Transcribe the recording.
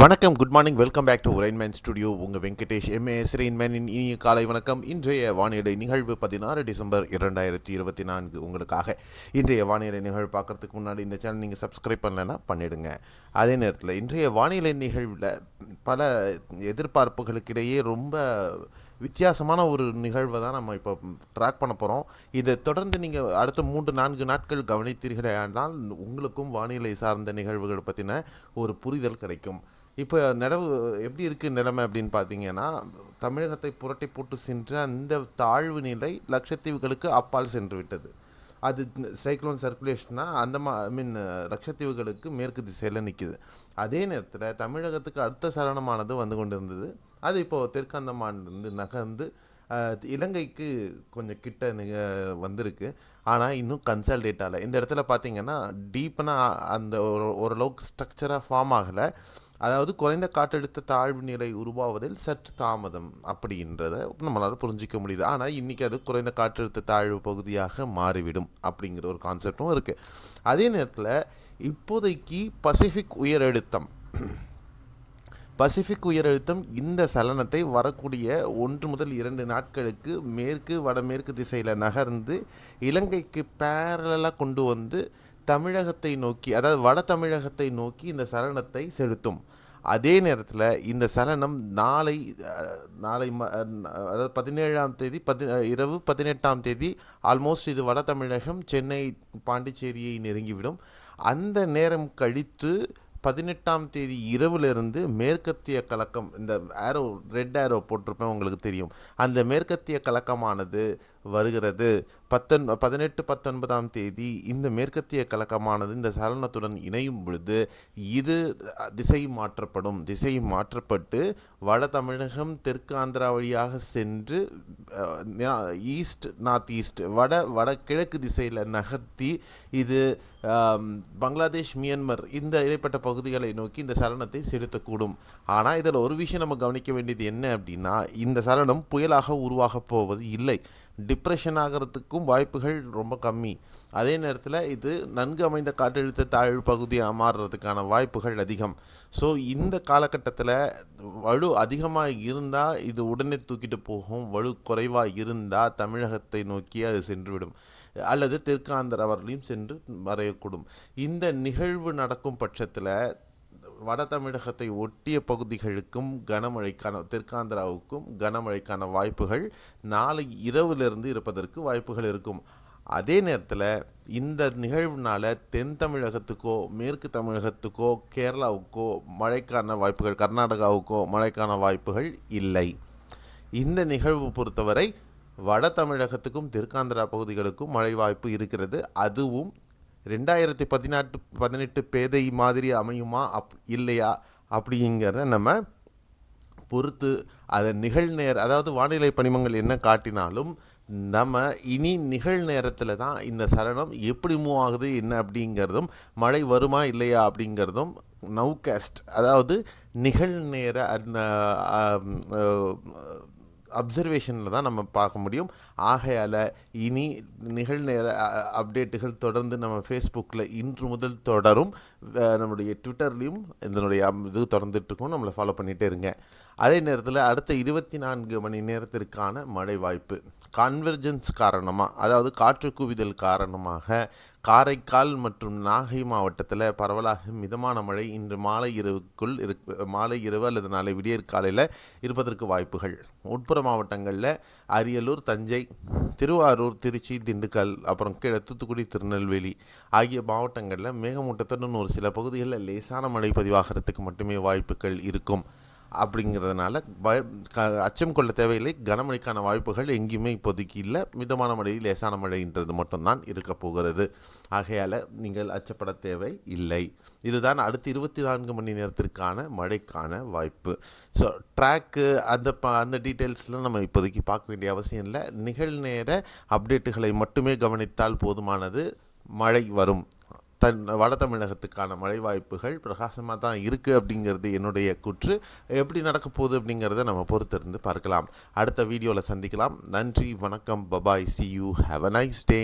வணக்கம் good morning welcome back to Rainman studio உங்கள் Venkatesh MAS ரெயின்மேனின் இனிய காலை வணக்கம். இன்றைய வானிலை நிகழ்வு பதினாறு டிசம்பர் இரண்டாயிரத்தி இருபத்தி நான்கு. உங்களுக்காக இன்றைய வானிலை நிகழ்வு பார்க்கறதுக்கு முன்னாடி இந்த சேனல் நீங்கள் சப்ஸ்கிரைப் பண்ணலைன்னா பண்ணிடுங்க. அதே நேரத்தில் இன்றைய வானிலை நிகழ்வில் பல எதிர்பார்ப்புகளுக்கிடையே ரொம்ப வித்தியாசமான ஒரு நிகழ்வை தான் நம்ம இப்போ ட்ராக் பண்ண போகிறோம் இதை தொடர்ந்து நீங்கள் அடுத்த மூன்று நான்கு நாட்கள் கவனித்தீர்களே ஆனால் உங்களுக்கும் வானிலை சார்ந்த நிகழ்வுகள் பற்றின ஒரு புரிதல் கிடைக்கும். இப்போ நிலவு எப்படி இருக்குது நிலைமை அப்படின்னு பார்த்தீங்கன்னா தமிழகத்தை புரட்டி போட்டு சென்ற அந்த தாழ்வு நிலை லட்சத்தீவுகளுக்கு அப்பால் சென்று விட்டது. அது சைக்ளோன் சர்க்குலேஷன்னா அந்த மா ஐ மீன் லட்சத்தீவுகளுக்கு மேற்கு திசையில் நிற்கிது அதே நேரத்தில் தமிழகத்துக்கு அடுத்த சரணமானது வந்து கொண்டு இருந்தது அது இப்போது தெற்கந்தமான்லேருந்து நகர்ந்து இலங்கைக்கு கொஞ்சம் கிட்ட நிக வந்திருக்கு. ஆனால் இன்னும் கன்சல்டேட் ஆகலை. இந்த இடத்துல பார்த்தீங்கன்னா டீப்பனாக அந்த ஒரு ஓரளவுக்கு ஸ்ட்ரக்சராக ஃபார்ம் ஆகலை. அதாவது குறைந்த காற்றழுத்த தாழ்வு நிலை உருவாவதில் சற்று தாமதம் அப்படின்றத நம்மளால் புரிஞ்சிக்க முடியுது. ஆனால் இன்றைக்கி அது குறைந்த காற்றழுத்த தாழ்வு பகுதியாக மாறிவிடும் அப்படிங்கிற ஒரு கான்செப்டும் இருக்குது அதே நேரத்தில் இப்போதைக்கு பசிஃபிக் உயரழுத்தம் பசிபிக் உயரழுத்தம் இந்த சலனத்தை வரக்கூடிய ஒன்று முதல் இரண்டு நாட்களுக்கு மேற்கு வடமேற்கு திசையில் நகர்ந்து இலங்கைக்கு பேரலாக கொண்டு வந்து தமிழகத்தை நோக்கி அதாவது வட தமிழகத்தை நோக்கி இந்த சலனத்தை செலுத்தும். அதே நேரத்தில் இந்த சலனம் நாளை நாளை ம- அதாவது பதினேழாம் தேதி பதி இரவு பதினெட்டாம் தேதி ஆல்மோஸ்ட் இது வட தமிழகம் சென்னை பாண்டிச்சேரியை நெருங்கிவிடும். அந்த நேரம் கழித்து பதினெட்டாம் தேதி இரவிலிருந்து மேற்கத்திய கலக்கம் இந்த ஆரோ ரெட் ஆரோ போட்டிருப்பேன் உங்களுக்கு தெரியும். அந்த மேற்கத்திய கலக்கமானது வருகிறது. பத்தொன் பதினெட்டு பத்தொன்பதாம் தேதி இந்த மேற்கத்திய கலக்கமானது இந்த சலனத்துடன் இணையும் பொழுது இது திசை மாற்றப்படும். திசை மாற்றப்பட்டு வட தமிழகம் தெற்கு ஆந்திரா வழியாக சென்று ஈஸ்ட் நார்த் ஈஸ்ட் வட வட கிழக்கு திசையில் நகர்த்தி இது பங்களாதேஷ் மியான்மர் இந்த இடைப்பட்ட பகுதிகளை நோக்கி இந்த சலனத்தை செலுத்தக்கூடும். ஆனால் இதில் ஒரு விஷயம் நம்ம கவனிக்க வேண்டியது என்ன அப்படின்னா இந்த சலனம் புயலாக உருவாகப் போவது இல்லை. டிப்ரெஷன் ஆகிறதுக்கும் வாய்ப்புகள் ரொம்ப கம்மி. அதே நேரத்தில் இது நன்கு அமைந்த காற்றழுத்த தாழ்வு பகுதியாக மாறுறதுக்கான வாய்ப்புகள் அதிகம். ஸோ இந்த காலகட்டத்தில் வலு அதிகமாக இருந்தால் இது உடனே தூக்கிட்டு போகும். வலு குறைவாக இருந்தால் தமிழகத்தை நோக்கி அது சென்றுவிடும். அல்லது தெற்காந்திர வரலையும் சென்று மறையக்கூடும். இந்த நிகழ்வு நடக்கும் பட்சத்தில் வட தமிழகத்தை ஒட்டிய பகுதிகளுக்கும் கனமழைக்கான தெற்காந்திராவுக்கும் கனமழைக்கான வாய்ப்புகள் நாளை இரவிலிருந்து இருப்பதற்கு வாய்ப்புகள் இருக்கும். அதே நேரத்தில் இந்த நிகழ்வுனால தென் தமிழகத்துக்கோ மேற்கு தமிழகத்துக்கோ கேரளாவுக்கோ மழைக்கான வாய்ப்புகள் கர்நாடகாவுக்கோ மழைக்கான வாய்ப்புகள் இல்லை. இந்த நிகழ்வு பொறுத்தவரை வட தமிழகத்துக்கும் தெற்காந்திரா பகுதிகளுக்கும் மழை வாய்ப்பு இருக்கிறது. அதுவும் ரெண்டாயிரத்தி பதினாட்டு பதினெட்டு பேதை மாதிரி அமையுமா? அப் இல்லையா? அப்படிங்கிறத நம்ம பொறுத்து அதை நிகழ்நேர் அதாவது வானிலை பணிமங்கள் என்ன காட்டினாலும் நம்ம இனி நிகழ் நேரத்தில் தான் இந்த சரணம் எப்படி மூவ் ஆகுது என்ன அப்படிங்கிறதும் மழை வருமா இல்லையா அப்படிங்கிறதும் நவுகாஸ்ட் அதாவது நிகழ்நேர அப்சர்வேஷனில் தான் நம்ம பார்க்க முடியும். ஆகையால் இனி நிகழ்நேர அப்டேட்டுகள் தொடர்ந்து நம்ம ஃபேஸ்புக்கில் இன்று முதல் தொடரும். நம்முடைய ட்விட்டர்லேயும் இதனுடைய இது தொடர்ந்துட்டுருக்கும் நம்மளை ஃபாலோ பண்ணிகிட்டே இருங்க. அதே நேரத்தில் அடுத்த இருபத்தி நான்கு மணி நேரத்திற்கான மழை வாய்ப்பு. கான்வெர்ஜென்ஸ் காரணமாக அதாவது காற்று குவிதல் காரணமாக காரைக்கால் மற்றும் நாகை மாவட்டத்தில் பரவலாக மிதமான மழை இன்று மாலை இரவுக்குள் இருக் மாலை இரவு அல்லது நாளை விடியற் காலையில் இருப்பதற்கு வாய்ப்புகள். உட்புற மாவட்டங்களில் அரியலூர் தஞ்சை திருவாரூர் திருச்சி திண்டுக்கல் அப்புறம் கீழே தூத்துக்குடி திருநெல்வேலி ஆகிய மாவட்டங்களில் மேகமூட்டத்துடன் ஒரு சில பகுதிகளில் லேசான மழை பதிவாகிறதுக்கு மட்டுமே வாய்ப்புகள் இருக்கும். அப்படிங்கிறதுனால பய க அச்சம் கொள்ள தேவையில்லை. கனமழைக்கான வாய்ப்புகள் எங்கேயுமே இப்போதைக்கு இல்லை. மிதமான மழை லேசான மழைன்றது மட்டும்தான் இருக்க போகிறது. ஆகையால் நீங்கள் அச்சப்பட தேவை இல்லை. இதுதான் அடுத்த இருபத்தி நான்கு மணி நேரத்திற்கான மழைக்கான வாய்ப்பு. ஸோ ட்ராக்கு அந்த ப அந்த டீட்டெயில்ஸ்லாம் நம்ம இப்போதைக்கு பார்க்க வேண்டிய அவசியம் இல்லை. நிகழ்நேர அப்டேட்டுகளை மட்டுமே கவனித்தால் போதுமானது மழை வரும். தன் வட தமிழகத்துக்கான மழை வாய்ப்புகள் பிரகாசமாக தான் இருக்குது அப்படிங்கிறது என்னுடைய குற்று. எப்படி நடக்க போகுது அப்படிங்கிறத நம்ம பொறுத்திருந்து பார்க்கலாம். அடுத்த வீடியோவில் சந்திக்கலாம். நன்றி வணக்கம் bye bye see you have a nice day